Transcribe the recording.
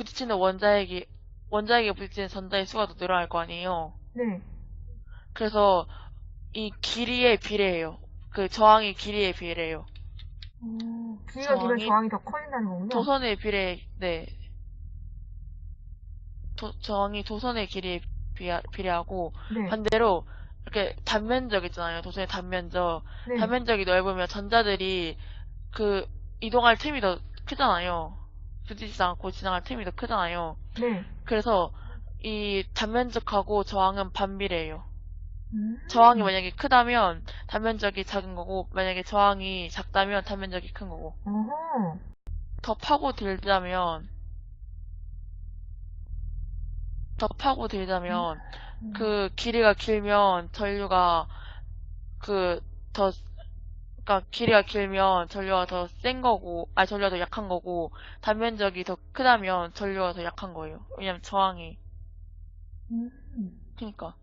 부딪히는 원자핵이, 원자핵에 부딪히는 전자의 수가 더 늘어날 거 아니에요. 네. 그래서 이 길이에 비례해요. 그 저항이 길이에 비례해요. 어, 길이가 길면 저항이- 저항이 더 커진다는 거군요. 도선의 비례, 네. 도, 저항이 도선의 길이에 비하, 비례하고, 네. 반대로, 이렇게 단면적 있잖아요. 도선의 단면적. 네. 단면적이 넓으면 전자들이 그 이동할 틈이 더 크잖아요. 부딪히지 않고 지나갈 틈이 더 크잖아요. 네. 그래서 이 단면적하고 저항은 반비례해요. 음. 저항이 만약에 크다면 단면적이 작은 거고, 만약에 저항이 작다면 단면적이 큰 거고. 어허. 더 파고 들자면, 더 파고 들자면, 음. 그 길이가 길면 전류가 그 더, 그니까 길이가 길면 전류가 더 센 거고, 아니 전류가 더 약한 거고, 단면적이 더 크다면 전류가 더 약한 거예요. 왜냐면 저항이. 음. 그니까.